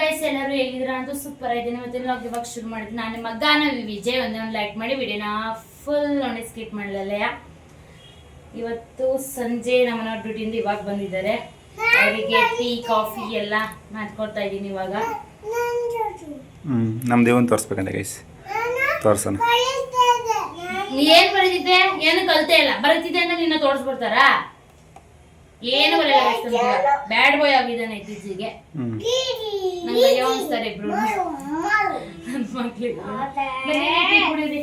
Guys ಎಲ್ಲರೂ ಹೇಗಿದ್ರ ಅಂತ super ಆಗಿದ್ದೀನಿ. ಮತ್ತೆ ಲಾಗ್ ಇವಾಗ ಶುರು ಮಾಡಿದ್ವಿ ನಾನು ನಿಮ್ಮ ಮಗನ ವಿಜಯ್ ಒಂದೊಂದು ಒಂದು ಲೈಕ್ ಮಾಡಿ ವಿಡಿಯೋನ ಫುಲ್ ನೋಡಿ ಸ್ಕಿಪ್ ಮಾಡಲಲ್ಲ ಇವತ್ತು ಸಂಜೆ ನಮ್ಮನ ಡ್ಯೂಟಿಯಿಂದ ಇವಾಗ ಬಂದಿದ್ದಾರೆ. ಅವರಿಗೆ ಟೀ ಕಾಫಿ ಎಲ್ಲ ಮಾಡ್ಕೊಡ್ತಾ ಇದ್ದೀನಿ ಇವಾಗ. ನಮ್ಮ ದೇವನ್ ತೋರಿಸ್ಬೇಕಂತ ಗೈಸ್ ತೋರ್ಸೋಣ. ನೀ ಏನ್ ಬರೀತಿದ್ದೆ? ಏನು ಕಲ್ತೇ ಇಲ್ಲ. ಬರೀತಿದ್ದೆ ಅಂತ ನಿನ್ನ ತೋರಿಸ್ಬಿಡ್ತಾರಾ? ಏನು ಬರಲ್ಲ ಬ್ಯಾಡ್ ಬಾಯ್ ಆಗಿದ್ದಾನೆ ಇತ್ತೀಚೆಗೆ. ನಂಗೆ ಅಯ್ಯೋ ಅನ್ಸ್ತಾರೆ ಇಬ್ರು. ನನ್ ಮಕ್ಳಿಗೆ ಬನ್ನಿ, ಟೀ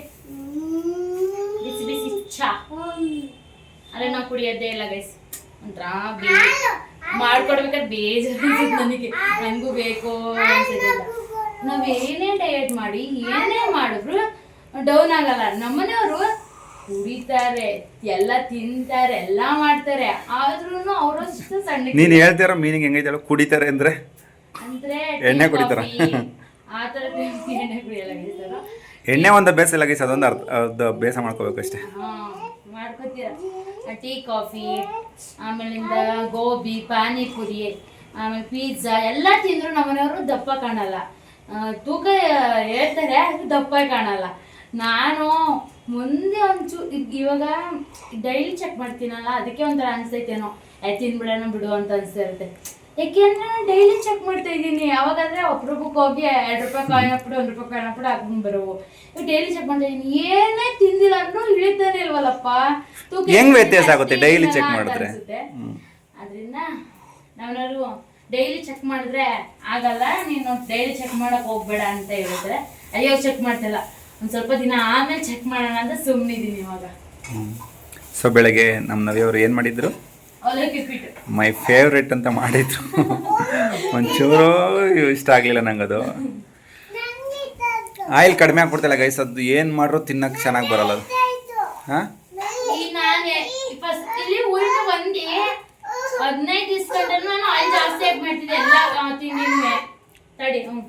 ಬಿಸಿ ಬಿಸಿ ಚಾ. ಅಲ್ಲ ನಾವು ಕುಡಿಯೋದೇ ಇಲ್ಲ ಗೈಸ್ ಒಂಥರ ಮಾಡ್ಕೊಡ್ಬೇಕಾದ್ರೆ ಬೇಜಾರು ಅನ್ಸುತ್ತೆ ನನಗೆ. ನನಗೂ ಬೇಕು ನಾವೇನೇ ನಾವ್ ಏನೇ ಡಯಟ್ ಮಾಡಿ ಏನೇ ಮಾಡಿದ್ರು ಡೌನ್ ಆಗಲ್ಲ. ನಮ್ಮನೆಯವರು ಕುಡಿತಾರೆ ಎಲ್ಲ ತಿಂತಾರೆ ಎಲ್ಲ ಮಾಡ್ತಾರೆ. ಆದ್ರೂ ಅವರಷ್ಟು ಸಣ್ಣ ನೀನು ಹೇಳ್ತಿರೋ ಮೀನಿಂಗ್ ಹೆಂಗೈತೆ? ಕುಡಿತಾರೆ ಅಂದ್ರೆ? ಅಂದ್ರೆ ಎಣ್ಣೆ ಕುಡಿತಾರ? ಆ ಥರ ಎಣ್ಣೆ ಕುಡಿಯಲ್ಲ ಎಣ್ಣೆ ಒಂದು ಅಭ್ಯಾಸ ಇಲ್ಲ ಗೈಸ್ ಅದೊಂದು ಅರ್ಥ ಅದು ಬೇಸ ಮಾಡ್ಕೋಬೇಕು ಅಷ್ಟೇ. ಹಾ ಮಾಡ್ಕೋತೀರ. ಟೀ ಕಾಫಿ ಆಮೇಲಿಂದ ಗೋಬಿ ಪಾನಿಪುರಿ ಆಮೇಲೆ ಪಿಜ್ಜಾ ಎಲ್ಲ ತಿಂದ್ರು ನಮ್ಮನೆಯವರು ದಪ್ಪ ಕಾಣಲ್ಲ. ತೂಕ ಹೇಳ್ತಾರೆ ಅದು ದಪ್ಪ ಕಾಣಲ್ಲ. ನಾನು ಮುಂದೆ ಒಂಚೂ ಇವಾಗ ಡೈಲಿ ಚೆಕ್ ಮಾಡ್ತೀನಲ್ಲ ಅದಕ್ಕೆ ಒಂಥರ ಅನ್ಸೈತೇನೋ. ಏ ತಿನ್ಬಿಡೋಣ ಬಿಡು ಅಂತ ಅನ್ಸ್ತಾ ಇರುತ್ತೆ ಯಾಕೆಂದ್ರೆ ನಾನು ಡೈಲಿ ಚೆಕ್ ಮಾಡ್ತಾ ಇದ್ದೀನಿ. ಯಾವಾಗಾದ್ರೆ ಒಬ್ರೊಬ್ಬಕ್ಕೆ ಹೋಗಿ ಎರಡು ರೂಪಾಯಿ ಕಾಯಿನ್ ಹಾಕ್ಬಿಡು ಒಂದು ರೂಪಾಯಿ ಕಾಯಿನ್ ಹಾಕ್ಬಿಡು ಹಾಕ್ಕೊಂಡು ಬರೋವು. ಡೈಲಿ ಚೆಕ್ ಮಾಡ್ತಾ ಇದ್ದೀನಿ. ಏನೇ ತಿಂದಿಲ್ಲ ಅಂದ್ರೂ ಇಳಿತಾನೆ ಇಲ್ವಲ್ಲಪ್ಪ. ತೂಕ ಹೆಂಗ್ ವ್ಯತ್ಯಾಸ ಆಗುತ್ತೆ ಡೈಲಿ ಚೆಕ್ ಅಂತ ಮಾಡಿದ್ರೆ? ಅನ್ಸುತ್ತೆ. ಅದರಿಂದ ನಾವೆಲ್ಲರೂ ಡೈಲಿ ಚೆಕ್ ಮಾಡಿದ್ರೆ ಆಗಲ್ಲ. ನೀನು ಡೈಲಿ ಚೆಕ್ ಮಾಡಕ್ ಹೋಗ್ಬೇಡ ಅಂತ ಹೇಳಿದ್ರೆ. ಅಯ್ಯೋ ಚೆಕ್ ಮಾಡ್ತಿಲ್ಲ. ಒಂದ್ ಸ್ವಲ್ಪ ದಿನ ಆಮೇಲೆ ಚೆಕ್ ಮಾಡೋಣ ಅಂತ ಸುಮ್ಮನಿದ್ದೀನಿ ಇವಾಗ. ಸೊ ಬೆಳಗ್ಗೆ ನಮ್ಮ ನವಿಯವರು ಏನು ಮಾಡಿದ್ರು? ಅವಲಕ್ಕಿ ಉಪ್ಪಿಟ್ಟು ಮೈ ಫೇವ್ರೆಟ್ ಅಂತ ಮಾಡಿದ್ರು. ಒಂಚೂರು ಇಷ್ಟ ಆಗಲಿಲ್ಲ ನಂಗೆ ಅದು ಆಯಿಲ್ ಕಡಿಮೆ ಆಗ್ಬಿಡ್ತಲ್ಲ ಗೈಸ್ ಅದು ಏನು ಮಾಡ್ರು ತಿನ್ನಕ್ಕೆ ಚೆನ್ನಾಗಿ ಬರಲ್ಲ ಅದು. ಹಾಂ? ಈ ನಾನೇ ಫಸ್ಟ್ ಇಲ್ಲಿ ಊರಿನ ಬಂದು ಹದಿನೈದು ದಿವ್ಸಗಂಟು ನಾನು ಆಯಿಲ್ ಜಾಸ್ತಿ ಆಗಿ ಮಾಡ್ತಿದ್ದೆ ಎಲ್ಲ ತಡಿ ಹ್ಞೂ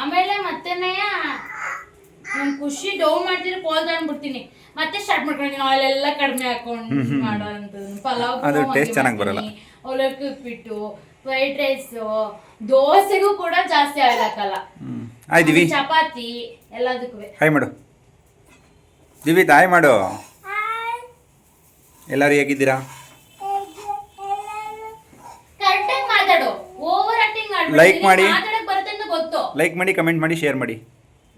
ಆಮೇಲೆ ಮತ್ತೆನೇ ನನ್ ಖುಷಿ ಡೌ ಮಾಡ್ತಿದ್ರೆ ಕೋಲ್ ತಗೊಂಡ್ಬಿಡ್ತೀನಿ. ಮತ್ತೆ ಸ್ಟಾರ್ಟ್ ಮಾಡ್ಕೊಂಡಿದ್ದೀನಿ ಆಯಿಲ್ ಎಲ್ಲ ಕಡಿಮೆ ಹಾಕೊಂಡು ಮಾಡೋ ಅಂಥದ್ದು ಪಲಾವ್ ಅದು ಟೇಸ್ಟ್ ಚೆನ್ನಾಗಿ ಬರಲ್ಲ. ಅವಲಕ್ಕಿ ಉಪ್ಪಿಟ್ಟು ಫ್ರೈಡ್ ರೈಸ್ ದೋಸೆಗೂ ಕೂಡ ಜಾಸ್ತಿ ಆಯಿಲ್ ಹಾಕಲ್ಲ. ಆಯ್ ದಿವಿ. ಚಪಾತಿ ಎಲ್ಲದಕ್ಕೂ. ಹಾಯ್ ಮಾಡು. ದಿವಿ ಹಾಯ್ ಮಾಡು. ಎಲ್ಲರೂ ಹೇಗಿದ್ದೀರಾ? ಲೈಕ್ ಮಾತಾಡು. ಓವರ್ ಆಕ್ಟಿಂಗ್ ಲೈಕ್ ಮಾಡಿ. ಮಾತಾಡಕ್ ಬರುತ್ತೆ ಅಂತ ಗೊತ್ತು. ಲೈಕ್ ಮಾಡಿ ಕಮೆಂಟ್ ಮಾಡಿ ಶೇರ್ ಮಾಡಿ.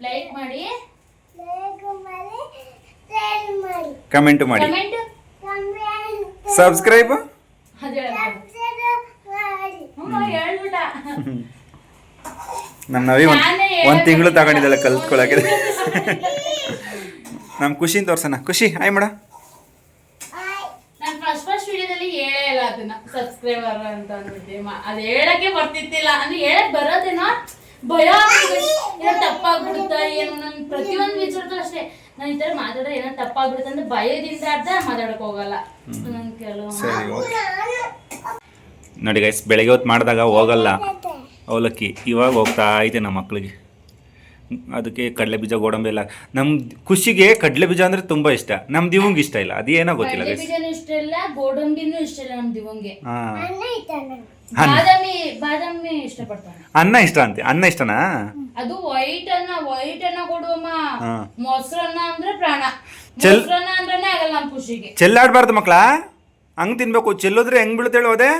ಲೈಕ್ ಮಾಡಿ. ಕಮೆಂಟ್ ಮಾಡಿ. ಕಮೆಂಟ್ ಸಬ್ಸ್ಕ್ರೈಬ್ ನಮ್ಮ ನವಿ ಒಂದು ಒಂದು ತಿಂಗಳು. ತಗೊಂಡಿದ್ದಲ್ಲ ಕಲ್ತ್ಕೊಳಕ್ಕೆ. ನಮ್ಮ ಖುಷಿ ತೋರ್ಸೋಣ. ಖುಷಿ ಹಾಯ್ ಮಾಡ. ಅದನ್ನ. ಸಬ್ಸ್ಕ್ರೈಬರ್ ಅಂತ ಮ- ಅದು ಹೇಳಕ್ಕೆ ಬರ್ತಿತ್ತಿಲ್ಲ. ಅಂದ್ರೆ ಹೇಳಕ್ ಬರೋದೇನೋ ಭಯ ತಪ್ಪಾಗ್ಬಿಡುತ್ತಾ ಏನು ನನ್ ಪ್ರತಿಯೊಂದು ವಿಚಾರದಲ್ಲೂ ಅಷ್ಟೇ. ನಾನು ಈ ತರ ಮಾತಾಡ್ರೆ ಏನೋ ತಪ್ಪಾಗ್ಬಿಡುತ್ತೆ ಅಂದ್ರೆ ಭಯದಿಂದ ಅರ್ಧ ಮಾತಾಡಕ್ ಹೋಗಲ್ಲ. ನನ್ ಕೆಲವು ಸರಿ ಓಕೆ. ನೋಡಿ ಗೈಸ್ ಬೆಳಗ್ಗೆ ಹೊತ್ತು ಮಾಡಿದಾಗ ಹೋಗಲ್ಲ. ಅವಲಕ್ಕಿ ಇವಾಗ ಹೋಗ್ತಾ ಐತೆ ನಮ್ಮ ಮಕ್ಕಳಿಗೆ ಅದಕ್ಕೆ ಕಡಲೆ ಬೀಜ ಗೋಡಂಬಿ ಎಲ್ಲ. ನಮ್ಮ ಖುಷಿಗೆ ಕಡಲೆ ಬೀಜ ಅಂದರೆ ತುಂಬ ಇಷ್ಟ. ನಮ್ಮ ದಿವಂಗೆ ಇಷ್ಟ ಇಲ್ಲ. ಅದೇನೋ ಗೊತ್ತಿಲ್ಲ ಗೈಸ್ ಇಷ್ಟ ಇಲ್ಲ ಗೋಡಂಬಿನೂ ಇಷ್ಟ ಇಲ್ಲ ನಮ್ ದಿವಂಗೆ. ಹಾಂ. ಬಾದಾಮಿ ಬಾದಾಮಿ ಇಷ್ಟಪಡ್ತಾನೆ ಅನ್ನ ಇಷ್ಟ ಅಂತೆ ಅನ್ನ ಇಷ್ಟನಾ? ಅದು ವೈಟ್ ಅನ್ನ ವೈಟ್ ಅನ್ನ ಕೊಡುವಮ್ಮ. ಹಾ. ಮೊಸರನ್ನ ಅಂದ್ರೆ ಪ್ರಾಣ. ಚೆಲ್- ಮೊಸರನ್ನ ಅಂದ್ರೇನೆ ಆಗಲ್ಲ ನಮ್ ಖುಷಿಗೆ. ಚೆಲ್ಲಾಡ್ಬಾರ್ದು ಮಕ್ಳ. ಹಂಗ್ ತಿನ್ಬೇಕು ಚೆಲ್ಲೋದ್ರೆ ಹೆಂಗ್ ಬೀಳುತ್ತೇಳು ಅದೇ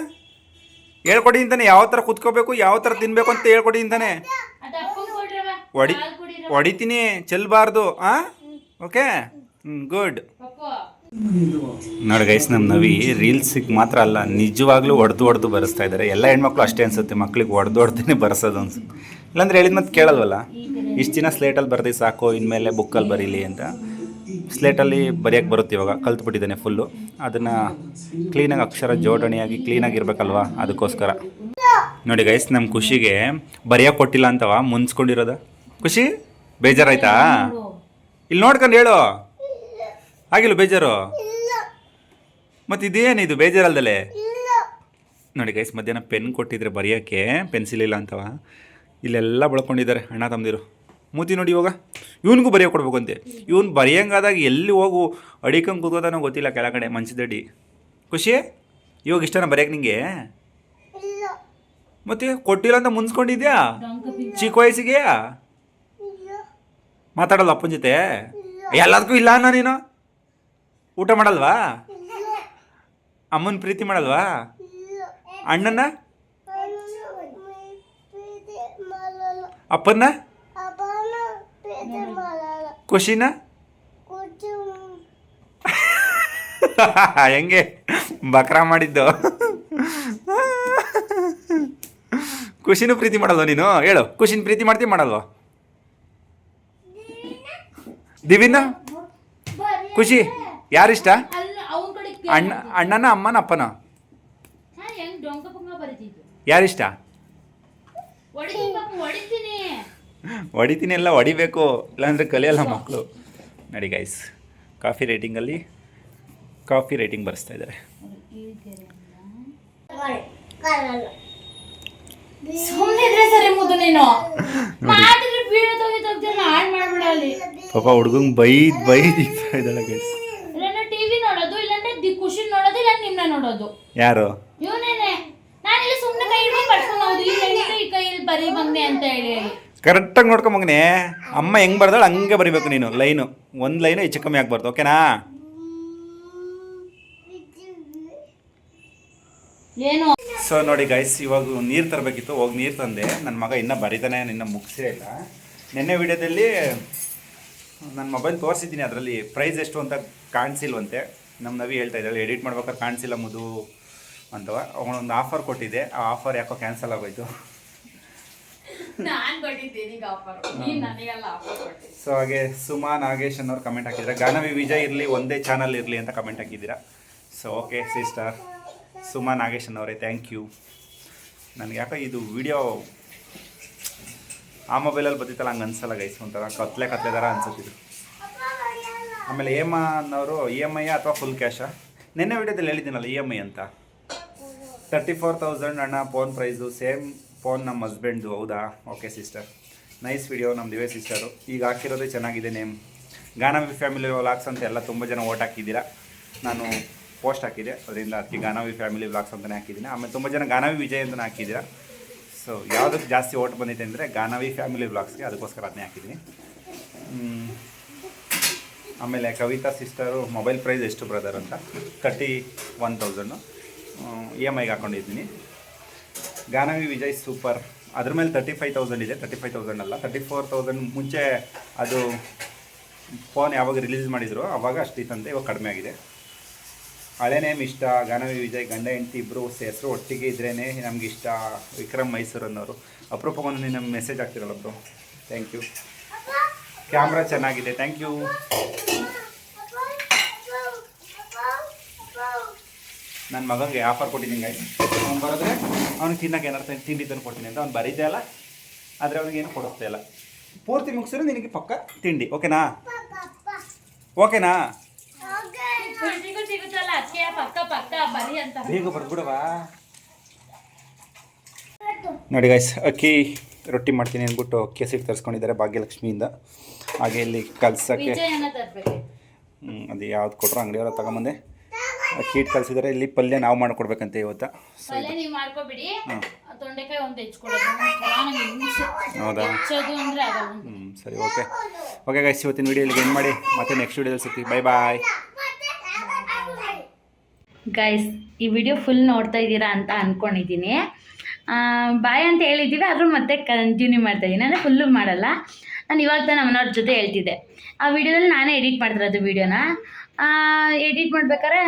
ಹೇಳ್ಕೊಡಿ ಅಂತಾನೆ ಯಾವ ಥರ ಕುತ್ಕೋಬೇಕು ಯಾವ ಥರ ತಿನ್ಬೇಕು ಅಂತ ಹೇಳ್ಕೊಡಿ ಅಂತಾನೆ. ಅದ್ ಅಪ್ಪಂಗ್ ಹೊಡಿ ಹಾಲ್ ಹೊಡಿತೀನಿ ಚೆಲ್ಬಾರ್ದು ಆ? ಓಕೆ ಹ್ಞೂ ಗುಡ್ ಪಪ್ಪು. ನೋಡಿ ಗೈಸ್ ನಮ್ಮ ನವಿ ರೀಲ್ಸಿಗೆ ಮಾತ್ರ ಅಲ್ಲ, ನಿಜವಾಗ್ಲೂ ಹೊಡೆದು ಹೊಡೆದು ಬರೆಸ್ತಾ ಇದ್ದಾರೆ ಎಲ್ಲ ಹೆಣ್ಮಕ್ಳು ಅಷ್ಟೇ ಅನ್ಸುತ್ತೆ, ಮಕ್ಳಿಗೆ ಹೊಡೆದು ಹೊಡೆದೇ ಬರ್ಸೋದು ಅನ್ಸುತ್ತೆ ಇಲ್ಲಾಂದ್ರೆ ಹೇಳಿದ ಮತ್ತೆ ಕೇಳಲ್ವಲ್ಲ? ಇಷ್ಟು ದಿನ ಸ್ಲೇಟಲ್ಲಿ ಬರ್ದಿ ಸಾಕು, ಇನ್ಮೇಲೆ ಬುಕ್ಕಲ್ಲಿ ಬರೀಲಿ ಅಂತ. ಸ್ಲೇಟಲ್ಲಿ ಬರೆಯೋಕ್ಕೆ ಬರುತ್ತೆ ಇವಾಗ, ಕಲ್ತ್ಬಿಟ್ಟಿದ್ದಾನೆ ಫುಲ್ಲು ಅದನ್ನು ಕ್ಲೀನಾಗಿ ಅಕ್ಷರ ಜೋಡಣೆಯಾಗಿ ಕ್ಲೀನಾಗಿರ್ಬೇಕಲ್ವಾ ಅದಕ್ಕೋಸ್ಕರ. ನೋಡಿ ಗೈಸ್ ನಮ್ಮ ಖುಷಿಗೆ ಬರೆಯೋಕೆ ಕೊಟ್ಟಿಲ್ಲ ಅಂತವ ಮುನ್ಸ್ಕೊಂಡಿರೋದ ಖುಷಿ? ಬೇಜಾರಾಯ್ತಾ? ಇಲ್ಲಿ ನೋಡ್ಕೊಂಡು ಹೇಳು. ಆಗಿಲ್ಲ ಬೇಜಾರು? ಮತ್ತೆ ಇದೇನಿದು ಬೇಜಾರಲ್ದಲೆ? ನೋಡಿ ಗೈಸ್ ಮಧ್ಯಾಹ್ನ ಪೆನ್ ಕೊಟ್ಟಿದ್ರೆ ಬರೆಯೋಕ್ಕೆ ಪೆನ್ಸಿಲ್ ಇಲ್ಲ ಅಂತವ. ಇಲ್ಲೆಲ್ಲ ಬಳ್ಕೊಂಡಿದ್ದಾರೆ. ಅಣ್ಣ ತಮ್ಮದಿರು ಮೂತಿ ನೋಡಿ ಇವಾಗ. ಇವನಿಗೂ ಬರೆಯೋ ಕೊಡ್ಬೇಕು ಅಂತೆ. ಇವನು ಬರೆಯಂಗಾದಾಗ ಎಲ್ಲಿ ಹೋಗು ಅಡಿಕಂಗೆ ಕೂತ್ಕೋತಾನೋ ಗೊತ್ತಿಲ್ಲ ಕೆಳಗಡೆ ಮಂಚದಡಿ ಖುಷಿ? ಇವಾಗ ಇಷ್ಟನ ಬರೆಯಕ್ಕೆ ನಿಂಗೆ? ಮತ್ತೆ ಕೊಟ್ಟಿಲ್ಲ ಅಂತ ಮುನ್ಸ್ಕೊಂಡಿದ್ಯಾ ಚಿಕ್ಕ ವಯಸ್ಸಿಗೆ ಮಾತಾಡಲ್ಲ ಅಪ್ಪನ ಜೊತೆ? ಎಲ್ಲದಕ್ಕೂ ಇಲ್ಲ ಅಣ್ಣ ನೀನು? ಊಟ ಮಾಡಲ್ವಾ? ಅಮ್ಮನ ಪ್ರೀತಿ ಮಾಡಲ್ವಾ? ಅಣ್ಣನ ಅಪ್ಪನ ಖುಷಿನ? ಹೆಂಗೆ? ಬಕ್ರಾ ಮಾಡಿದ್ದು. ಖುಷಿನೂ ಪ್ರೀತಿ ಮಾಡಲ್ವ ನೀನು? ಹೇಳು, ಖುಷಿನ ಪ್ರೀತಿ ಮಾಡ್ತೀವಿ ಮಾಡಲ್ವ? ದಿವಿನ? ಖುಷಿ. ಯಾರಿಷ್ಟ? ಅಣ್ಣ ಅಣ್ಣನ ಅಮ್ಮನ ಅಪ್ಪನ? ಯಾರಿಷ್ಟ? ಹೊಡಿತೀನಿ ಎಲ್ಲ ಹೊಡಿಬೇಕು. ಇಲ್ಲಾಂದರೆ ಕಲಿಯಲ್ಲ ಮಕ್ಕಳು ನಡಿ ಗೈಸ್ ಕಾಫಿ ರೇಟಿಂಗಲ್ಲಿ ಕಾಫಿ ರೇಟಿಂಗ್ ಬರೆಸ್ತಾ ಇದ್ದಾರೆ. ಪಾಪ ಹುಡುಗಂಗೆ ಬೈದ್ ಬೈದ್ ಇಕ್ತಾ ಇದ್ದಾಳೆ ಗೈಸ್ ಇಲ್ಲಾಂದ್ರೆ ಟಿವಿ ನೋಡೋದು ಇಲ್ಲಾಂದ್ರೆ ದಿ ಖುಷಿ ನೋಡೋದು ಇಲ್ಲ ನಿಮ್ನ ನೋಡೋದು. ಯಾರು? ಇವನೇನೆ. ನಾನು ಇಲ್ಲಿ ಸುಮ್ಮನೆ ಕೈ ಹಿಡ್ಕೊಂಡು ಬರ್ಕೊಂಡು ಹೋಗುದು. ಇಲ್ಲ ಹೇಳಿದ್ರೆ ಈ ಕೈಯಲ್ಲಿ ಬರೀ ಬಂದೆ ಅಂತ ಹೇಳಿ. ಹೇಳಿ ಕರೆಕ್ಟಾಗಿ ನೋಡ್ಕೊಂಬಗನೆ ಅಮ್ಮ ಹೆಂಗೆ ಬರ್ದಾಳು ಹಂಗೆ ಬರಿಬೇಕು ನೀನು. ಲೈನು. ಒಂದು ಲೈನು ಹೆಚ್ಚು ಕಮ್ಮಿ ಆಗ್ಬಾರ್ದು ಓಕೆನಾ ಏನು? ಸೊ ನೋಡಿ ಗೈಸ್ ಇವಾಗ ನೀರು ತರಬೇಕಿತ್ತು. ಹೋಗಿ ನೀರು ತಂದೆ. ನನ್ನ ಮಗ ಇನ್ನೂ ಬರಿತಾನೆ ನಿನ್ನ ಮುಗಿಸೇ ಇಲ್ಲ. ನಿನ್ನೆ ವಿಡಿಯೋದಲ್ಲಿ ನನ್ನ ಮೊಬೈಲ್ ತೋರಿಸಿದ್ದೀನಿ ಅದರಲ್ಲಿ ಪ್ರೈಸ್ ಎಷ್ಟು ಅಂತ ಕಾಣಿಸಿಲ್ವಂತೆ. ನಮ್ಮ ನವಿ ಹೇಳ್ತಾ ಇದ್ದಾಳೆ ಎಡಿಟ್ ಮಾಡ್ಬೇಕಾದ್ರೆ ಕಾಣಿಸಿಲ್ಲ ಮುದು ಅಂತವ ಅವನೊಂದು ಆಫರ್ ಕೊಟ್ಟಿದ್ದೆ ಆ ಆಫರ್ ಯಾಕೋ ಕ್ಯಾನ್ಸಲ್ ಆಗೋಯ್ತು. ಸೊ ಹಾಗೆ ಸುಮಾ ನಾಗೇಶ್ ಅನ್ನೋರು ಕಮೆಂಟ್ ಹಾಕಿದ್ರೆ ಗಾನವಿ ವಿಜಯ್ ಇರಲಿ ಒಂದೇ ಚಾನಲ್ ಇರಲಿ ಅಂತ ಕಮೆಂಟ್ ಹಾಕಿದ್ದೀರಾ? So okay sister Suma Nagesh ಅನ್ನೋರೇ thank you ನನಗೆ ಯಾಕೋ ಇದು ವಿಡಿಯೋ ಆ ಮೊಬೈಲಲ್ಲಿ ಬರ್ತಿತ್ತಲ್ಲ ಹಂಗೆ ಅನ್ಸಲ್ಲ ಗೈಸ್ ಒಂಥರ. ಕತ್ಲೆ ಕತ್ಲೆ ಥರ ಅನ್ಸುತ್ತಿದ್ದು ಆಮೇಲೆ ಎಂ ಅನ್ನೋರು ಇ ಎಂ ಐ ಅಥವಾ ಫುಲ್ ಕ್ಯಾಶಾ ನಿನ್ನೆ ವಿಡಿಯೋದಲ್ಲಿ ಹೇಳಿದ್ದೀನಲ್ಲ ಇ ಎಂ ಐ ಅಂತ. ತರ್ಟಿ ಫೋರ್ ತೌಸಂಡ್ ಅಣ್ಣ ಫೋನ್ ಪ್ರೈಸು ಸೇಮ್ ಫೋನ್ ನಮ್ಮ ಹಸ್ಬೆಂಡ್ದು ಹೌದಾ? ಓಕೆ ಸಿಸ್ಟರ್ ನೈಸ್ ವಿಡಿಯೋ ನಮ್ಮ ದಿವೇ ಸಿಸ್ಟರು ಈಗ ಹಾಕಿರೋದೇ ಚೆನ್ನಾಗಿದೆ ನೇಮ್ ಗಾನವಿ ಫ್ಯಾಮಿಲಿ ವ್ಲಾಗ್ಸ್ ಅಂತ ಎಲ್ಲ ತುಂಬ ಜನ ಓಟ್ ಹಾಕಿದ್ದೀರಾ? ನಾನು ಪೋಸ್ಟ್ ಹಾಕಿದೆ. ಅದರಿಂದ ಅದಕ್ಕೆ ಗಾನವಿ ಫ್ಯಾಮಿಲಿ ವ್ಲಾಗ್ಸ್ ಅಂತಲೇ ಹಾಕಿದ್ದೀನಿ. ಆಮೇಲೆ ತುಂಬ ಜನ ಗಾನವಿ ವಿಜಯ್ ಅಂತಲೇ ಹಾಕಿದ್ದೀರಾ? ಸೊ ಯಾವುದಕ್ಕೆ ಜಾಸ್ತಿ ಓಟ್ ಬಂದಿದೆ ಅಂದರೆ ಗಾನವಿ ಫ್ಯಾಮಿಲಿ ವ್ಲಾಗ್ಸ್ಗೆ ಅದಕ್ಕೋಸ್ಕರ ಅದನ್ನೇ ಹಾಕಿದ್ದೀನಿ. ಆಮೇಲೆ ಕವಿತಾ ಸಿಸ್ಟರು ಮೊಬೈಲ್ ಪ್ರೈಸ್ ಎಷ್ಟು ಬ್ರದರ್ ಅಂತ? Thirty one thousand E M ಐಗೆ ಹಾಕೊಂಡಿದ್ದೀನಿ. ಗಾನವಿ ವಿಜಯ್ ಸೂಪರ್ ಅದ್ರ ಮೇಲೆ ತರ್ಟಿ ಫೈವ್ ತೌಸಂಡ್ ಇದೆ. ತರ್ಟಿ ಫೈವ್ ತೌಸಂಡ್ ಅಲ್ಲ. ತರ್ಟಿ ಫೋರ್ ತೌಸಂಡ್ ಮುಂಚೆ ಅದು ಫೋನ್ ಯಾವಾಗ ರಿಲೀಸ್ ಮಾಡಿದ್ರು, ಅವಾಗ ಅಷ್ಟಿತ್ತಂತೆ ಇವಾಗ ಕಡಿಮೆ ಆಗಿದೆ. ಹಳೆ ನೇಮ್ ಇಷ್ಟ, ಗಾನವಿ ವಿಜಯ್, ಗಂಡ ಹೆಂಡತಿ ಇಬ್ಬರು ಹೆಸರು ಒಟ್ಟಿಗೆ ಇದ್ರೇ ನಮಗಿಷ್ಟ ವಿಕ್ರಮ್ ಮೈಸೂರು ಅನ್ನೋರು ಅಪರೂಪಕ್ಕೊಂದು ನೀನು ಮೆಸೇಜ್ ಆಗ್ತಿರಲ್ಲ ಬ್ರೋ ಥ್ಯಾಂಕ್ ಯು ಕ್ಯಾಮ್ರಾ ಚೆನ್ನಾಗಿದೆ. ಥ್ಯಾಂಕ್ ಯು ನನ್ನ ಮಗನಿಗೆ ಆಫರ್ ಕೊಟ್ಟಿದ್ದೀನಿ ಗಾಯ್ಸ್ ಅವ್ನು ಬರೋದ್ರೆ ಅವ್ನಿಗೆ ತಿನ್ನಕ್ಕೆ ಏನಾರು ತಿಂಡಿ ತಂದು ಕೊಡ್ತೀನಿ ಅಂತ ಅವ್ನು ಬರೀದೆ ಅಲ್ಲ ಆದರೆ ಅವ್ನಿಗೆ ಏನು ಕೊಡಿಸ್ತಾ ಇಲ್ಲ. ಪೂರ್ತಿ ಮುಗಿಸಿದ್ರೆ ನಿನಗೆ ಪಕ್ಕ ತಿಂಡಿ, ಓಕೆನಾ? ಓಕೆನಾ? ಬೇಗ ಬರ್ಬಿಡವಾ ನೋಡಿ ಗಾಯ್ಸ್ ಅಕ್ಕಿ ರೊಟ್ಟಿ ಮಾಡ್ತೀನಿ ಅಂದ್ಬಿಟ್ಟು ಅಕ್ಕಿ ಹಸಿಟ್ಟು ತರಿಸ್ಕೊಂಡಿದ್ದಾರೆ ಭಾಗ್ಯಲಕ್ಷ್ಮಿಯಿಂದ. ಹಾಗೆ ಇಲ್ಲಿ ಕಲ್ಸಕ್ಕೆ. ಅದು ಯಾವ್ದು ಕೊಟ್ಟರು ಅಂಗಡಿಯವರ ತಗೊಂಬಂದೆ. ಕೀಟ್ ಕಲ್ಸಿದ್ರೆ ಕಲಿಸಿದ್ದಾರೆ ಇಲ್ಲಿ ಪಲ್ಯ ನಾವು ಮಾಡ್ಕೊಡ್ಬೇಕಂತೆ ಇವತ್ತು. ಹೌದಾ? ಹ್ಞೂ ಸರಿ ಓಕೆ. ಓಕೆ ಗೈಸ್ ಇವತ್ತಿನ ವಿಡಿಯೋ ಇಲ್ಲಿಗೆ ಏನು ಮಾಡಿ. ಮತ್ತೆ ನೆಕ್ಸ್ಟ್ ವಿಡಿಯೋದಲ್ಲಿ ಸಿಗ್ತೀವಿ. ಬೈ ಬಾಯ್ ಗೈಸ್ ಈ ವಿಡಿಯೋ ಫುಲ್ ನೋಡ್ತಾ ಇದ್ದೀರಾ ಅಂತ ಅಂದ್ಕೊಂಡಿದ್ದೀನಿ ಬಾಯ್ ಅಂತ ಹೇಳಿದ್ದೀವಿ ಆದರೂ ಮತ್ತೆ ಕಂಟಿನ್ಯೂ ಮಾಡ್ತಾ ಇದ್ದೀನಿ. ಅಂದರೆ ಫುಲ್ಲು ಮಾಡಲ್ಲ. ನಾನು ಇವಾಗ ತಾನು ಅಮ್ಮನವ್ರ ಜೊತೆ ಹೇಳ್ತಿದ್ದೆ. ಆ ವಿಡಿಯೋದಲ್ಲಿ ನಾನೇ ಎಡಿಟ್ ಮಾಡ್ತಿರೋದು ವಿಡಿಯೋನ. ಎಡಿಟ್ ಮಾಡ್ಬೇಕಾದ್ರೆ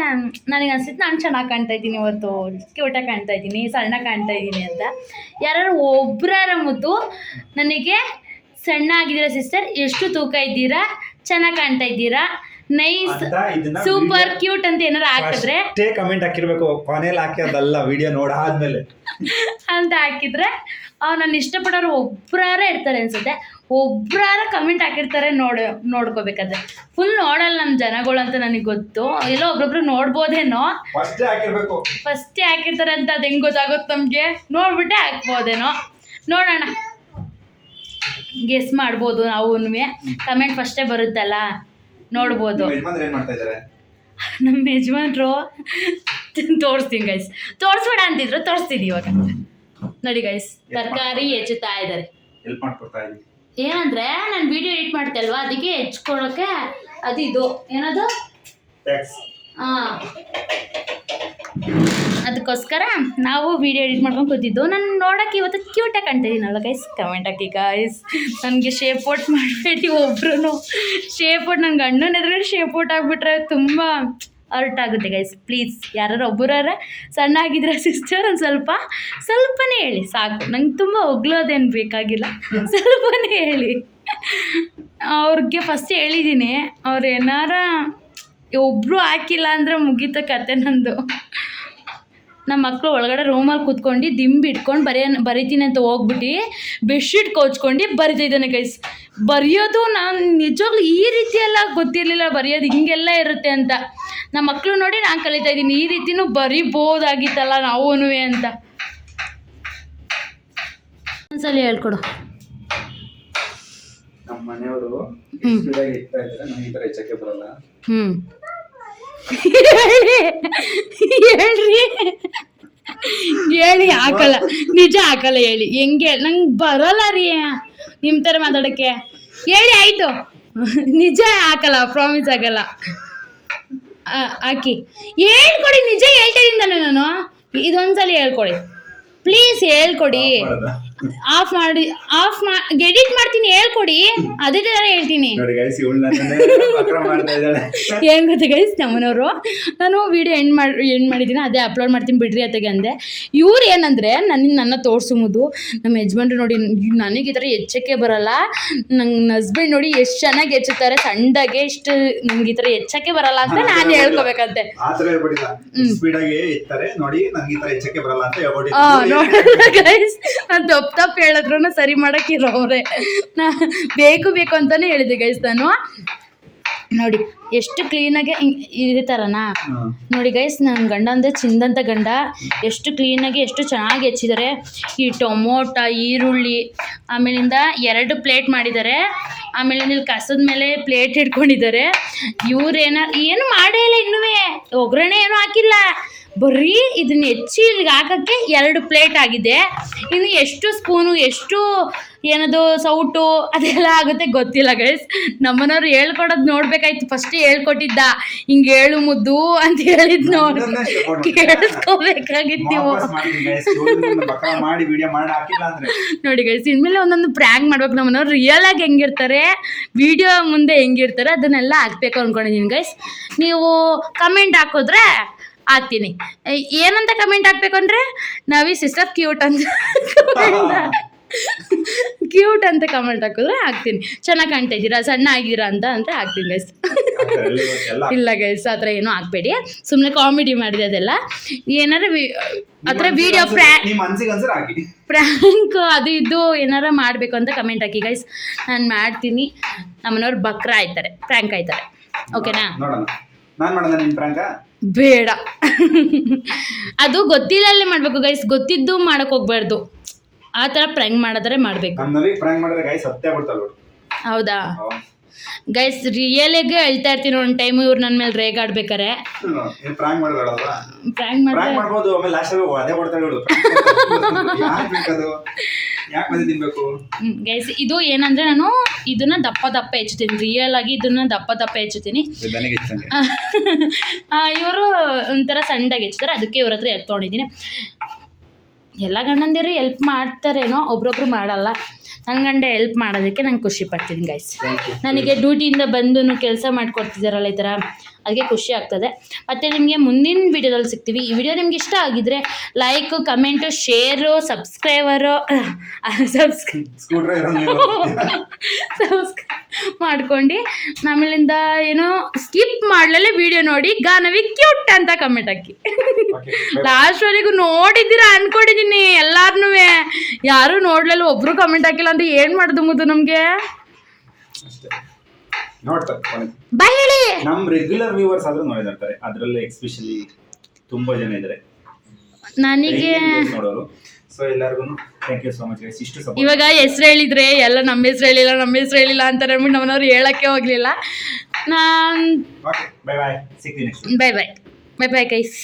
ನನಗೆ ಅನ್ಸಿತ್ತು ನಾನು ಚೆನ್ನಾಗಿ ಕಾಣ್ತಾ ಇದ್ದೀನಿ ಇವತ್ತು ಕ್ಯೂಟಾಗಿ ಕಾಣ್ತಾ ಇದ್ದೀನಿ ಸಣ್ಣ ಕಾಣ್ತಾ ಇದ್ದೀನಿ ಅಂತ. ಯಾರು ಒಬ್ಬರ ಮುದ್ದು ನನಗೆ ಸಣ್ಣ ಆಗಿದ್ದೀರಾ ಸಿಸ್ಟರ್ ಎಷ್ಟು ತೂಕ ಇದ್ದೀರಾ? ಚೆನ್ನಾಗಿ ಕಾಣ್ತಾ ಇದ್ದೀರಾ? ನೈಸ್ ಸೂಪರ್ ಕ್ಯೂಟ್ ಅಂತ ಏನಾರು ಹಾಕಿದ್ರೆ ಕಮೆಂಟ್ ಹಾಕಿರ್ಬೇಕು ಕೊನೆಯಲ್ಲಿ ಅದಲ್ಲ ವಿಡಿಯೋ ನೋಡಾದ್ಮೇಲೆ ಅಂತ ಹಾಕಿದ್ರೆ ನನ್ನ ಇಷ್ಟಪಡೋರು ಒಬ್ಬರಾರ ಇರ್ತಾರೆ ಅನ್ಸುತ್ತೆ. ಒಬ್ಬರಾರ ಕಮೆಂಟ್ ಹಾಕಿರ್ತಾರೆ ನೋಡ ನೋಡ್ಕೋಬೇಕಾದ್ರೆ. ಫುಲ್ ನೋಡಲ್ಲ ನಮ್ಮ ಜನಗಳು ಅಂತ ನನಗೆ ಗೊತ್ತು. ಎಲ್ಲೋ ಒಬ್ರೊಬ್ರು ನೋಡ್ಬೋದೇನೋ? ಫಸ್ಟೇ ಹಾಕಿರ್ತಾರೆ ಅಂತ ಅದು ಹೆಂಗ್ ಗೊತ್ತಾಗುತ್ತೆ ನಮಗೆ? ನೋಡ್ಬಿಟ್ಟೆ ಹಾಕ್ಬೋದೇನೋ? ನೋಡೋಣ. ಗೆಸ್ ಮಾಡ್ಬೋದು ನಾವು ಕಮೆಂಟ್ ಫಸ್ಟೇ ಬರುತ್ತಲ್ಲ? ನೋಡ್ಬೋದು. ನಮ್ಮ ಯಜಮಾನ್ರು ತೋರಿಸ್ತೀನಿ ಗೈಸ್ ತೋರಿಸ್ಬೇಡ ಅಂತಿದ್ರು ತೋರಿಸ್ತೀನಿ ಇವಾಗ. ನೋಡಿ ಗೈಸ್ ತರಕಾರಿ ಹೆಚ್ಚುತ್ತಾ ಇದ್ದಾರೆ. ಏನಂದ್ರೆ ನಾನು ವಿಡಿಯೋ ಎಡಿಟ್ ಮಾಡ್ತೆ ಅಲ್ವಾ ಅದಕ್ಕೆ ಹೆಚ್ಕೊಳಕ್ಕೆ ಅದು ಇದು. ಏನದು? ಹಾ. ಅದಕ್ಕೋಸ್ಕರ ನಾವು ವಿಡಿಯೋ ಎಡಿಟ್ ಮಾಡ್ಕೊಂಡು ಕೂತಿದ್ದು. ನಾನು ನೋಡೋಕೆ ಇವತ್ತು ಕ್ಯೂಟಾಗಿ ಕಾಣ್ತಿದ್ದೀನಲ್ಲ ಗೈಸ್ ಕಮೆಂಟ್ ಹಾಕಿ ಗೈಸ್ ನನಗೆ ಶೇಪ್ ಔಟ್ ಮಾಡಬೇಡಿ ಒಬ್ರು ಶೇಪ್ ಔಟ್ ನನ್ನ ಗಂಡನ ಎದುರುಗಡೆ ಶೇಪ್ ಔಟ್ ಆಗಿಬಿಟ್ರೆ ತುಂಬ ಅರ್ಟ್ ಆಗುತ್ತೆ ಗೈಸ್ ಪ್ಲೀಸ್ ಯಾರು ಒಬ್ಬರಾರ ಸಣ್ಣ ಆಗಿದ್ರೆ ಸಿಸ್ಟರ್ ಒಂದು ಸ್ವಲ್ಪ ಸ್ವಲ್ಪನೇ ಹೇಳಿ ಸಾಕು. ನಂಗೆ ತುಂಬ ಹೊಗ್ಲೋದೇನು ಬೇಕಾಗಿಲ್ಲ. ಸ್ವಲ್ಪನೇ ಹೇಳಿ. ಅವ್ರಿಗೆ ಫಸ್ಟ್ ಹೇಳಿದ್ದೀನಿ ಅವ್ರು ಏನಾರ ಒಬ್ಬರು ಹಾಕಿಲ್ಲ ಅಂದರೆ ಮುಗೀತ ಕತೆ ನಂದು. ನಮ್ಮ ಮಕ್ಕಳು ಒಳಗಡೆ ರೂಮಲ್ಲಿ ಕೂತ್ಕೊಂಡು ದಿಂಬು ಇಟ್ಕೊಂಡು ಬರೆಯ ಬರಿತೀನಿ ಅಂತ ಹೋಗ್ಬಿಟ್ಟು ಬೆಡ್ಶೀಟ್ ಕೋಚ್ಕೊಂಡು ಬರಿತಿದ್ದಾನೆ ಗೈಸ್ ಬರೆಯೋದು ನಾನು ನಿಜವಾಗ್ಲೂ ಈ ರೀತಿಯೆಲ್ಲ ಗೊತ್ತಿರಲಿಲ್ಲ ಬರೆಯೋದು ಹಿಂಗೆಲ್ಲ ಇರುತ್ತೆ ಅಂತ. ನಮ್ಮ ಮಕ್ಕಳು ನೋಡಿ ನಾನು ಕಲಿತಾ ಇದ್ದೀನಿ ಈ ರೀತಿನೂ ಬರಿಬೋದಾಗಿತ್ತಲ್ಲ ನಾವೂ ಅಂತ. ಒಂದ್ಸಲ ಹೇಳ್ಕೊಡು. ನಮ್ಮ ಮನೆಯವರು ಬರಲ್ಲ. ಹ್ಞೂ ಹೇಳ್ರಿ. ಹೇಳಿ, ಹಾಕಲ್ಲ. ನಿಜ ಹಾಕಲ್ಲ ಹೇಳಿ. ಹೆಂಗೆ? ನಂಗೆ ಬರಲ್ಲ ರೀ. ನಿಮ್ಮ ಥರ ಮಾತಾಡೋಕ್ಕೆ. ಹೇಳಿ, ಆಯಿತು. ನಿಜ ಹಾಕಲ್ಲ ಪ್ರಾಮಿಸ್ ಆಗಲ್ಲ. ಹಾಕಿ. ಹೇಳ್ಕೊಡಿ, ನಿಜ ಹೇಳ್ತಾ ನಾನು. ಇದೊಂದ್ಸಲ ಹೇಳ್ಕೊಡಿ. ಪ್ಲೀಸ್ ಹೇಳ್ಕೊಡಿ. ಆಫ್ ಮಾಡಿ ಆಫ್ ಮಾ ಎಡಿಟ್ ಮಾಡ್ತೀನಿ ಹೇಳ್ಕೊಡಿ. ಅದೇ ತರ ಹೇಳ್ತೀನಿ. ಏನ್ ಗೊತ್ತಾ ಗೈಸ್ ನಮ್ಮನವರು? ನಾನು ವಿಡಿಯೋ ಎಂಡ್ ಮಾಡಿ ಎಂಡ್ ಮಾಡಿದ್ದೀನಿ ಅದೇ ಅಪ್ಲೋಡ್ ಮಾಡ್ತೀನಿ ಬಿಡ್ರಿ ಅತ್ತಗೆ ಅಂದೆ. ಇವ್ರು ಏನಂದ್ರೆ ನನ್ನ ನನ್ನ ತೋರಿಸುವುದು. ನಮ್ಮ ಯಜಮಾನ್ರು ನೋಡಿ ನನಗೆ ಈ ಥರ ಹೆಚ್ಚಕ್ಕೆ ಬರಲ್ಲ. ನನ್ನ ಹಸ್ಬೆಂಡ್ ನೋಡಿ ಎಷ್ಟು ಚೆನ್ನಾಗಿ ಹೆಚ್ಚುತ್ತಾರೆ ಸಣ್ಣಗೆ ಇಷ್ಟು ನಂಗೆ ಈ ಥರ ಹೆಚ್ಚಕ್ಕೆ ಬರಲ್ಲ ಅಂತ ನಾನು ಹೇಳ್ಕೊಬೇಕಂತೆ. ನೋಡಿ ಗೈಸ್ ನಾನು ತಪ್ಪು ತಪ್ಪು ಹೇಳಿದ್ರು ಸರಿ ಮಾಡೋಕ್ಕಿರೋವ್ರೆ ನಾ ಬೇಕು ಬೇಕು ಅಂತಾನೆ ಹೇಳಿದೆ ಗೈಸ್ ನಾನು. ನೋಡಿ ಎಷ್ಟು ಕ್ಲೀನಾಗಿ ಇದೇ ಥರನಾ. ನೋಡಿ ಗೈಸ್ ನನ್ನ ಗಂಡ ಅಂದರೆ ಚಿಂದಂತ ಗಂಡ ಎಷ್ಟು ಕ್ಲೀನಾಗಿ ಎಷ್ಟು ಚೆನ್ನಾಗಿ ಹೆಚ್ಚಿದ್ದಾರೆ ಈ ಟೊಮೊಟ ಈರುಳ್ಳಿ ಆಮೇಲಿಂದ ಎರಡು ಪ್ಲೇಟ್ ಮಾಡಿದ್ದಾರೆ ಆಮೇಲೆ ಇಲ್ಲಿ ಕಸದ ಮೇಲೆ ಪ್ಲೇಟ್ ಇಟ್ಕೊಂಡಿದ್ದಾರೆ ಇವ್ರೇನ ಏನ ಏನು ಮಾಡೇ ಇಲ್ಲ ಇನ್ನೂ ಒಗ್ಗರಣೆ ಏನೂ ಹಾಕಿಲ್ಲ. ಬರೀ ಇದನ್ನ ಹೆಚ್ಚಿ ಇಲ್ಲಿಗೆ ಹಾಕೋಕ್ಕೆ ಎರಡು ಪ್ಲೇಟ್ ಆಗಿದೆ. ಇನ್ನು ಎಷ್ಟು ಸ್ಪೂನು ಎಷ್ಟು ಏನದು ಸೌಟು ಅದೆಲ್ಲ ಆಗುತ್ತೆ ಗೊತ್ತಿಲ್ಲ ಗೈಸ್ ನಮ್ಮನವ್ರು ಹೇಳ್ಕೊಡೋದು ನೋಡ್ಬೇಕಾಯ್ತು. ಫಸ್ಟ್ ಹೇಳ್ಕೊಟ್ಟಿದ್ದ. ಹಿಂಗೆ ಹೇಳು ಮುದ್ದು ಅಂತ ಹೇಳಿದ್ ನೋಡಿ. ಕೇಳಿಸ್ಕೋಬೇಕಾಗಿತ್ತು ನೋಡಿ ಗೈಸ್ ಇನ್ಮೇಲೆ ಒಂದೊಂದು ಪ್ರ್ಯಾಂಕ್ ಮಾಡ್ಬೇಕು. ನಮ್ಮನವ್ರು ರಿಯಲ್ ಆಗಿ ಹೆಂಗಿರ್ತಾರೆ ವಿಡಿಯೋ ಮುಂದೆ ಹೆಂಗಿರ್ತಾರೆ ಅದನ್ನೆಲ್ಲ ಹಾಕ್ಬೇಕು ಅನ್ಕೊಂಡಿದ್ದೀನಿ ಗೈಸ್ ನೀವು ಕಮೆಂಟ್ ಹಾಕಿದ್ರೆ ಹಾಕ್ತೀನಿ. ಏನಂತ ಕಮೆಂಟ್ ಹಾಕ್ಬೇಕು ಅಂದ್ರೆ ನಾವೀ ಸಿಸ್ಟರ್ ಕ್ಯೂಟ್ ಅಂತ ಕ್ಯೂಟ್ ಅಂತ ಕಮೆಂಟ್ ಹಾಕಿದ್ರೆ ಹಾಕ್ತೀನಿ. ಚೆನ್ನಾಗಿ ಕಾಣ್ತಾ ಇದ್ದೀರಾ? ಸಣ್ಣ ಆಗಿದ್ದೀರಾ ಅಂತ ಅಂತ ಹಾಕ್ತೀನಿ ಗೈಸ್ ಇಲ್ಲ ಗೈಸ್ ಆ ಥರ ಏನೂ ಹಾಕ್ಬೇಡಿ. ಸುಮ್ಮನೆ ಕಾಮಿಡಿ ಮಾಡಿದೆ ಅದೆಲ್ಲ. ಏನಾರ ವಿ- ಆ ಥರ ವಿಡಿಯೋ ಪ್ರ್ಯಾಂಕ್ ಅದು ಇದು ಏನಾರ ಮಾಡಬೇಕು ಅಂತ ಕಮೆಂಟ್ ಹಾಕಿ ಗೈಸ್ ನಾನು ಮಾಡ್ತೀನಿ. ನಮ್ಮನವ್ರು ಬಕ್ರ ಆಯ್ತಾರೆ ಪ್ರ್ಯಾಂಕ್ ಆಯ್ತಾರೆ. ಓಕೆನಾ ನಾನು ಬೇಡ. ಅದು ಗೊತ್ತಿಲ್ಲಲ್ಲೇ ಮಾಡಬೇಕು ಗೈಸ್ ಗೊತ್ತಿದ್ದು ಮಾಡಕ್ ಹೋಗ್ಬಾರ್ದು. ಆ ಥರ ಪ್ರ್ಯಾಂಕ್ ಮಾಡಿದ್ರೆ ಮಾಡಬೇಕು. ಮಾಡಿದ್ರೆ ಗೈಸ್ ಹೌದಾ. ಗೈಸ್ ರಿಯಲಿಗೆ ಹೇಳ್ತಾ ಇರ್ತೀನಿ ಒಂದು ಟೈಮ್ ಇವ್ರು ನನ್ನ ಮೇಲೆ ರೇಗಾಡ್ಬೇಕಾರೆ ಪ್ರಂಕ್ ಮಾಡಿದಳಲ್ವಾ ಪ್ರ್ಯಾಂಕ್ ಮಾಡಿದ್ರೆ ಪ್ರಂಕ್ ಮಾಡ್ಬೋದು ಆಮೇಲೆ ಲಾಸ್ಟ್ ಅದೇ ಕೊಡ್ತಾಳೆ ಇವಳು ಯಾಕೆ ಬೇಕದು ಯಾಕೆ ಮನೆ ತಿನ್ಬೇಕು? ಗೈಸ್ ಇದು ಏನಂದ್ರೆ ನಾನು ಇದನ್ನ ದಪ್ಪ ದಪ್ಪ ಹೆಚ್ಚುತ್ತೀನಿ ರಿಯಲ್ ಆಗಿ ಇದನ್ನ ದಪ್ಪ ದಪ್ಪ ಹೆಚ್ಚುತ್ತೀನಿ ಇವರು ಒಂಥರ ಸಣ್ಣದಾಗಿ ಹೆಚ್ಚುತ್ತಾರೆ ಅದಕ್ಕೆ ಇವ್ರ ಹತ್ರ ಎತ್ಕೊಂಡಿದ್ದೀನಿ. ಎಲ್ಲ ಗಂಡಂದಿರು ಎಲ್ಪ್ ಮಾಡ್ತಾರೇನೋ ಒಬ್ರೊಬ್ರು ಮಾಡಲ್ಲ. ನನ್ನ ಗಂಡ ಎಲ್ಪ್ ಮಾಡೋದಕ್ಕೆ ನಂಗೆ ಖುಷಿ ಪಡ್ತೀನಿ ಗೈಸ್ ನನಗೆ ಡ್ಯೂಟಿಯಿಂದ ಬಂದು ಕೆಲಸ ಮಾಡಿಕೊಡ್ತಿದ್ದಾರಲ್ಲ ಈ ಥರ ಅದಕ್ಕೆ ಖುಷಿ ಆಗ್ತದೆ. ಮತ್ತು ನಿಮಗೆ ಮುಂದಿನ ವಿಡಿಯೋದಲ್ಲಿ ಸಿಗ್ತೀವಿ. ಈ ವಿಡಿಯೋ ನಿಮ್ಗೆ ಇಷ್ಟ ಆಗಿದ್ರೆ ಲೈಕು ಕಮೆಂಟು ಶೇರು ಸಬ್ಸ್ಕ್ರೈಬರು ಸಬ್ಸ್ಕ್ರೈ ಸಬ್ಸ್ಕ್ರೈಬ್ ಮಾಡ್ಕೊಂಡು ಆಮೇಲಿಂದ ಏನೋ ಸ್ಕಿಪ್ ಮಾಡಲೇ ವಿಡಿಯೋ ನೋಡಿ ಗಾನವಿ ಕ್ಯೂಟ್ ಅಂತ ಕಮೆಂಟ್ ಹಾಕಿ. ಲಾಸ್ಟ್ವರೆಗೂ ನೋಡಿದ್ದೀರಾ ಅನ್ಕೊಂಡಿದ್ದೀನಿ ಎಲ್ಲಾರ್ನೂ ಯಾರು ನೋಡ್ಲಲ್ಲ ಒಬ್ರು ಕಮೆಂಟ್ ಹಾಕಿಲ್ಲ ಅಂತ ಏನ್ ಮಾಡುದು ಮುದು ನಮಗೆ? ಬಾಯ್ ಹೇಳಿ. ನಮ್ ರೆಗ್ಯುಲರ್ ವ್ಯೂವರ್ಸ್ ಆದ್ರೂ ನೋಡಿದಿರ್ತಾರೆ ಅದರಲ್ಲಿ ಎಕ್ಸ್ಪೆಷಲಿ ತುಂಬಾ ಜನ ಇದ್ದಾರೆ ನನಗೆ ನೋಡೋರು. ಸೊ ಎಲ್ಲರಿಗೂ thank you so much guys ಇಷ್ಟು ಸಪೋರ್ಟ್ ಇವಾಗ ಹೆಸರು ಹೇಳಿದ್ರೆ ಎಲ್ಲ ನಮ್ಮ ಹೆಸರು ಹೇಳಿಲ್ಲ ನಮ್ಮ ಹೆಸರು ಹೇಳಿಲ್ಲ ಅಂತ ಅಂದ್ಬಿಟ್ಟು ನಮ್ಮನವ್ರು ಹೇಳಕ್ಕೆ ಹೋಗ್ಲಿಲ್ಲ. ನಾನು ಬೈ ಬೈ ಬಾಯ್ ಸಿಗ್ತೀನಿ bye bye bye bye bye guys